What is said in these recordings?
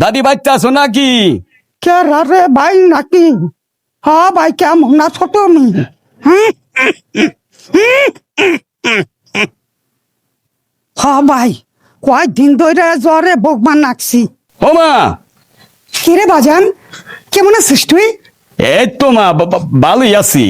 দাদি বাচ্চা আছো নাকি? কে রে ভাই নাকি? হ ভাই কেমন না ছোট আমি হ ভাই কয়েকদিন ধরে জ্বরে বকমান নাকছি ও মা! কিরে বাজান কেমন আছিস তুই? এই তো মা ভালোই আছি।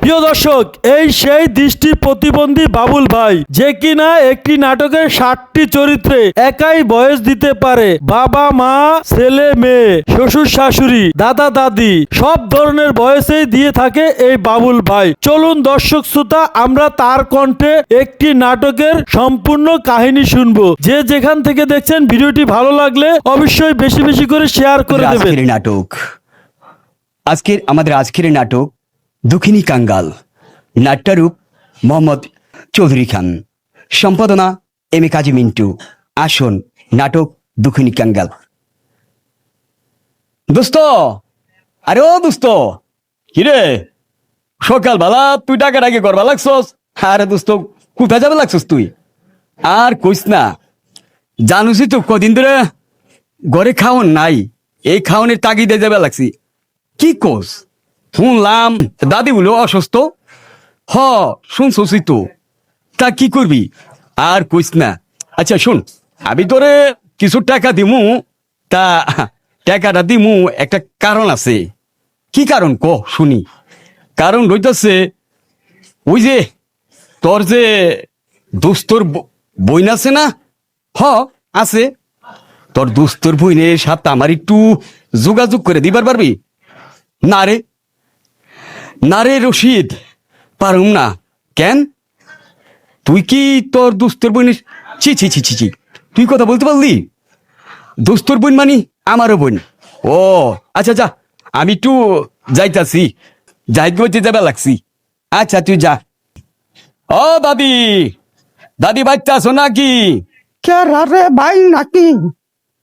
প্রিয় দর্শক এই সেই দৃষ্টি প্রতিবন্ধী বাবুল ভাই যে কিনা একটি নাটকের ষাটটি চরিত্রে একাই বয়স দিতে পারে। বাবা মা ছেলে মেয়ে শ্বশুর শাশুড়ি দাদা দাদি সব ধরনের বয়সেই দিয়ে থাকে এই বাবুল ভাই। চলুন দর্শক শ্রোতা আমরা তার কণ্ঠে একটি নাটকের সম্পূর্ণ কাহিনী শুনব। যে যেখান থেকে দেখছেন ভিডিওটি ভালো লাগলে অবশ্যই বেশি বেশি করে শেয়ার করে দেবেন। নাটক। আজকের আমাদের আজকের নাটক দুঃখিনী কাঙ্গাল। নাট্যারূপ মোহাম্মদ চৌধুরী খান। সম্পাদনা এম এ কাজী মিন্টু। আসন নাটক দুঃখিনী কাঙ্গাল। দোস্ত, আরে ও দোস্ত, কিরে? সকালবেলা তুই টাকা টাকি করবা লাগছস? আরে দোস্ত, কোথায় যাবে লাগছস তুই? আর কইস না, জানুসই তো কদিন ধরে ঘরে খাওন নাই, এই খাওনের তাগিদে যাবে লাগছি। কি কোস? শুনলাম দাদি বলে অসুস্থ। হ শুনছসই তো তা কি করবি? আর কইস না। আচ্ছা শুন, আমি তোরে কিছু টাকা দিমু। তা টাকাটা দিমু, একটা কারণ আছে। কি কারণ ক, শুনি। কারণ রইতেছে, ওই যে তোর যে দোস্তর বইন আছে না? হ, আছে। তোর দোস্তর বইনের সাথে আমার একটু যোগাযোগ করে দিবার পারবি? না রে না রে রশিদ, পারুম না। কেন? তুই কি তোর দোস্তর বইনের ছি ছি ছি ছি ছি। তুই কথা বলতে পারলি? দোস্তর বোন মানি আমারও বোন। ও আচ্ছা যা। আমি একটু যাইতাছি। যাইতে হইতে যাবে লাগছি। আচ্ছা তুই যা। ও দাদি দাদি বাচ্চা আছো নাকি? কে রে ভাই নাকি?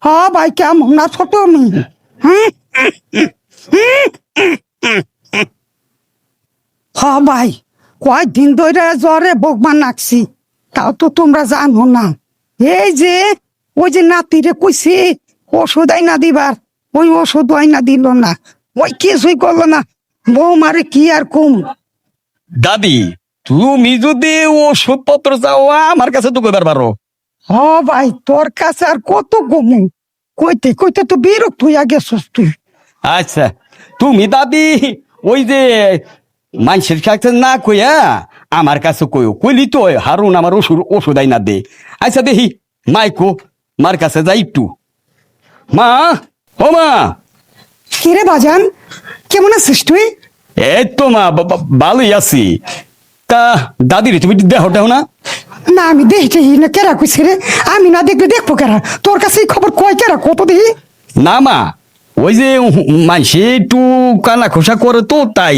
হ্যাঁ ভাই কেমন আছো তুমি হুম? ভাই কয়দিন ধরে জ্বরে বকমান নাকছি। তাও তো তোমরা জানো না। এই যে ওই যে নাতিরে কইছি ওষুধ আইনা দিবার। ওই ওষুধ আইনা দিল না। ওই কিছুই করল না। বৌমারে কি আর কম? দাদি তুমি যদি ওষুধপত্র চাও আমার কাছে তো কইবার পারো। হ ভাই তোর কাছে আর কত গমু কইতে কইতে তো বিরক্ত হইয়া গেছস তুই। আচ্ছা তুমি দাদি ওই যে মানুষের কাছে না কইয়া আমার কাছে কইও কইলি তো হারুন আমার ওষুধ ওষুধ আইনা দে আচ্ছা দেখি মাইকো মার কাছে যাই একটু মা ও মা কিরে বাজান কেমন আছিস তুই এই তো মা ভালোই আছি তা দাদি রে তুমি দেহটাও না না আমি দেখতে না কেরা কইছি রে আমি না দেখলে দেখব কেরা তোর কাছে এই খবর কয় কেরা কত দেখি না মা ওই যে মানুষে একটু কানা খোসা করে তো তাই।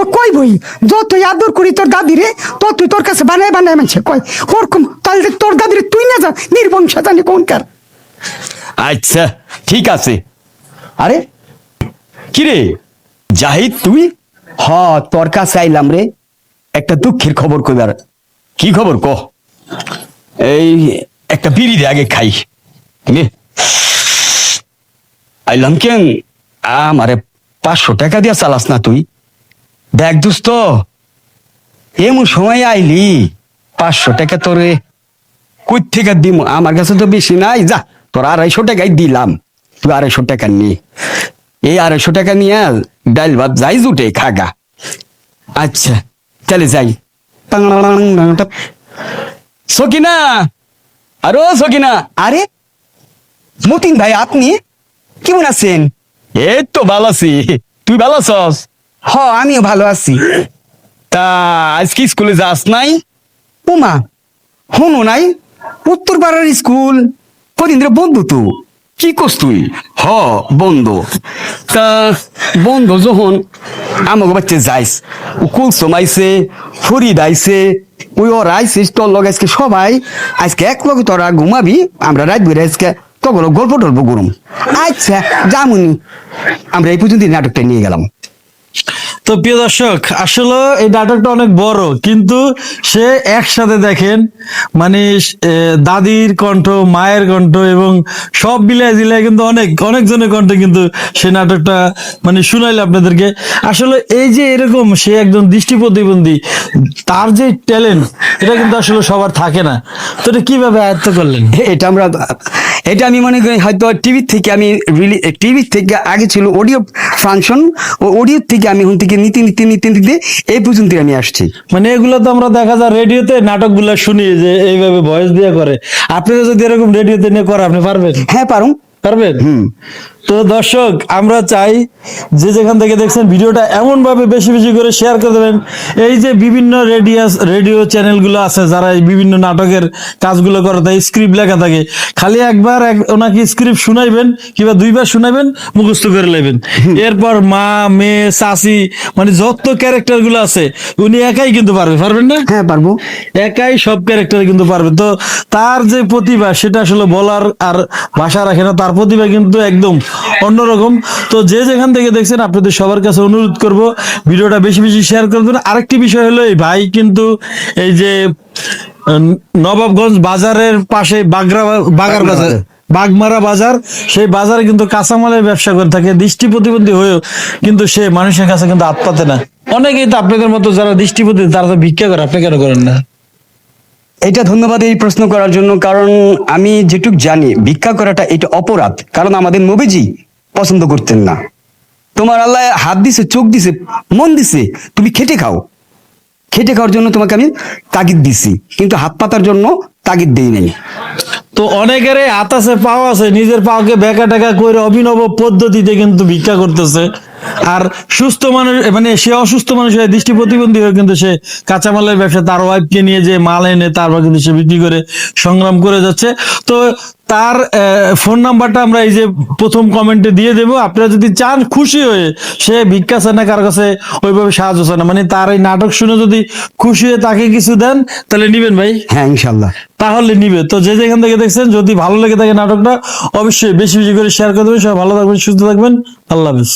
ও কই বই? যতই আদর করি তোর দাদি রে ততই তোর কাছে বানায় বানায় মানছে। কই ওরকম তাহলে তোর দাদি রে তুই না যা নির্বংশ জানি কোনকার আচ্ছা ঠিক আছে। আরে কিরে জাহিদ তুই? হ তোর কাছে আইলাম রে। একটা দুঃখের খবর কইবার কি খবর ক? এই একটা বিড়ি দে আগে খাই। নে। আইলাম কেন আমারে পাঁচশো টাকা দিয়া চালাস না তুই। দেখ দোস্ত, এমন সময় আইলি, পাঁচশো টাকা তোরে কই থেকে দিম আমার কাছে তো বেশি নাই। যা, তোর আড়াইশো টাকাই দিলাম। তুই আড়াইশো টাকা নে। এই আড়াইশো টাকা নিয়ে ডাইল ভাত যাই জুটে খাগা আচ্ছা চলে যাই। সকিনা! আরও সকিনা! আরে, মতিন ভাই, আপনি? কেমন আছেন? এই তো ভালো আছি। তুই ভালো আছস? হ আমিও ভালো আছি। তা আজকে স্কুলে যাস নাই? উমা হনো নাই। উত্তর পাড়ার স্কুল। কদিন ধরে বন্ধ তো। কি করস তুই? হ বন্ধু। তা বন্ধু যখন আমাকে বাচ্চা যাইস ও কুলসম আইসে ফরিদ আইসে ওই ওর আইসিস তোর লগে আজকে সবাই আজকে এক লগে তোরা ঘুমাবি আমরা রাত বেড়ে আজকে তখন গল্প টল্প করুম। আচ্ছা যামুনি। আমরা এই পর্যন্ত নাটকটা নিয়ে গেলাম। তো প্রিয় দর্শক, আসলে এই নাটকটা অনেক বড়, কিন্তু সে একসাথে দেখেন মানে দাদির কণ্ঠ, মায়ের কণ্ঠ এবং সব বিলাই দিলাই কিন্তু অনেক, অনেকজনের কণ্ঠে কিন্তু সে নাটকটা মানে শুনাইলে আপনাদেরকে। আসলে এই যে এরকম সে একজন দৃষ্টি প্রতিবন্ধী, তার যে ট্যালেন্ট, এটা কিন্তু আসলে সবার থাকে না। তো এটা কীভাবে আয়ত্ত করলেন? এটা আমরা, এটা আমি মনে করি হয়তো টিভির থেকে আমি টিভি থেকে আগে ছিল অডিও ফাংশন ও অডিও থেকে আমি এখন থেকে নীতি নীতি নীতি নীতি এই পর্যন্ত আমি আসছি। মানে এগুলো তো আমরা দেখা যায় রেডিওতে নাটকগুলো শুনি যে এইভাবে ভয়েস দিয়ে করে। আপনি যদি এরকম রেডিওতে নিয়ে করে আপনি পারবেন? হ্যাঁ পারুম। পারবেন? তো দর্শক আমরা চাই যে যেখান থেকে দেখছেন ভিডিওটা এমন ভাবে বেশি বেশি করে শেয়ার করে দেবেন। এই যে বিভিন্ন রেডিও রেডিও চ্যানেলগুলো আছে যারা এই বিভিন্ন নাটকের কাজগুলো করে তাই স্ক্রিপ্ট লেখা থাকে। খালি একবার এক ওনাকে স্ক্রিপ্ট শুনাইবেন কিংবা দুইবার শুনাইবেন মুখস্থ করে নেবেন এরপর মা মেয়ে চাচি মানে যত ক্যারেক্টারগুলো আছে উনি একাই কিন্তু পারবে পারবেন না? হ্যাঁ পারব। একাই সব ক্যারেক্টার কিন্তু পারবে। তো তার যে প্রতিভা সেটা আসলে বলার আর ভাষা রাখে না তার প্রতিভা কিন্তু একদম অন্যরকম। তো যে যেখান থেকে দেখছেন আপনাদের সবার কাছে অনুরোধ করব ভিডিওটা বেশি বেশি শেয়ার করে দেবেন আরেকটি বিষয় হলো এই ভাই কিন্তু এই যে নবাবগঞ্জ বাজারের পাশে বাগরা বাগার বাজার বাগমারা বাজার। সেই বাজারে কিন্তু কাঁচামালের ব্যবসা করে থাকে। দৃষ্টি প্রতিবন্ধী হয়েও কিন্তু সে মানুষের কাছে কিন্তু হাত পাতে না। অনেকেই তো আপনাদের মতো যারা দৃষ্টি প্রতিবন্ধী তারা তো ভিক্ষা করে। আপনি কেন করেন না? এটা ধন্যবাদ এই প্রশ্ন করার জন্য, কারণ আমি যেটুক জানি, ভিক্ষা করাটা এটা অপরাধ, কারণ আমাদের নবীজি পছন্দ করতেন না। তোমার আল্লাহ হাত দিছে, চোখ দিছে, মন দিছে, তুমি খেটে খাও। খেটে খাওয়ার জন্য তোমাকে আমি তাগিদ দিছি, কিন্তু হাত পাতার জন্য তাগিদ দেই নাই। তো অনেকের হাত আছে, পাও আছে, নিজের পাওকে বেকা টেকা করে অভিনব পদ্ধতিতে কিন্তু ভিক্ষা করতেছে। আর সুস্থ মানুষ মানে সে অসুস্থ মানুষ হয়ে দৃষ্টি প্রতিবন্ধী হয়ে কিন্তু সে কাঁচামালের ব্যবসা তার ওয়াইফকে নিয়ে যে মাল এনে তারপর কিন্তু সে বিক্রি করে সংগ্রাম করে যাচ্ছে। তো তার ফোন নাম্বারটা আমরা এই যে প্রথম কমেন্টে দিয়ে দেবো। আপনারা যদি চান খুশি হয়ে সে ভিক্ষা চায় না কার কাছে ওইভাবে সাহায্য চায় না মানে তার এই নাটক শুনে যদি খুশি হয়ে তাকে কিছু দেন তাহলে নিবেন ভাই। হ্যাঁ ইনশাল্লাহ তাহলে নিবে। তো যে যেখান থেকে দেখছেন যদি ভালো লেগে থাকে নাটকটা অবশ্যই বেশি বেশি করে শেয়ার করে দেবেন। সবাই ভালো থাকবেন সুস্থ থাকবেন। আল্লাহ হাফিজ।